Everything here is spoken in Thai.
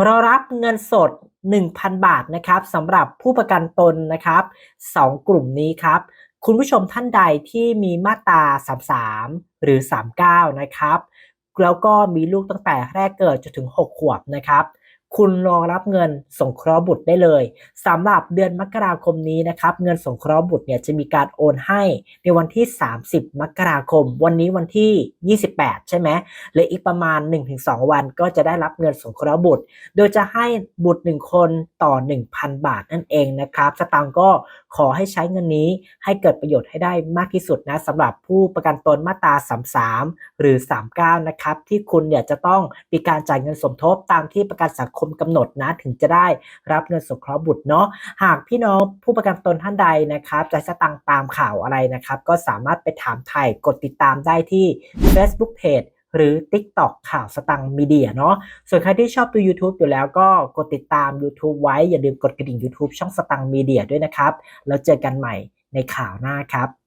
เรารับเงินสด 1,000 บาทนะครับสำหรับผู้ประกันตนนะครับสองกลุ่มนี้ครับ คุณผู้ชมท่านใดที่มีมาตรา 33 หรือ 39 นะครับ แล้วก็มีลูกตั้งแต่แรกเกิดจนถึง 6 ขวบนะครับ คุณรอรับเงินสงเคราะห์บุตรได้เลยสำหรับเดือนมกราคมนี้นะครับเงินสงเคราะห์บุตรเนี่ยจะมีการโอนให้ในวันที่ 30 มกราคม วันนี้วันที่ 28 ใช่ไหมเหลืออีกประมาณ 1-2 วันก็จะได้รับเงินสงเคราะห์บุตร โดยจะให้บุตร 1 คนต่อ 1,000 บาทนั่นเองนะครับสตางค์ก็ขอให้ใช้เงินนี้ให้เกิดประโยชน์ให้ได้มากที่สุดนะสำหรับผู้ประกันตนมาตรา33 หรือ 39 นะครับที่คุณเนี่ยจะต้องมีการจ่ายเงินสมทบตามที่ประกันสังคมกำหนดนะถึงจะได้รับเงินสงเคราะห์บุตรเนาะหากพี่น้องผู้ประกันตนท่านใดนะครับจะสตางค์ตามข่าวอะไรนะครับ ก็สามารถไปถามไทยกดติดตามได้ที่ Facebook Page หรือ TikTok ข่าวสตังค์มีเดียเนาะ ส่วนใครที่ชอบดู YouTube อยู่แล้วก็กดติดตาม YouTube ไว้ อย่าลืมกดกระดิ่ง YouTube ช่องสตังค์มีเดียด้วยนะครับ แล้วเจอกันใหม่ในข่าวหน้าครับ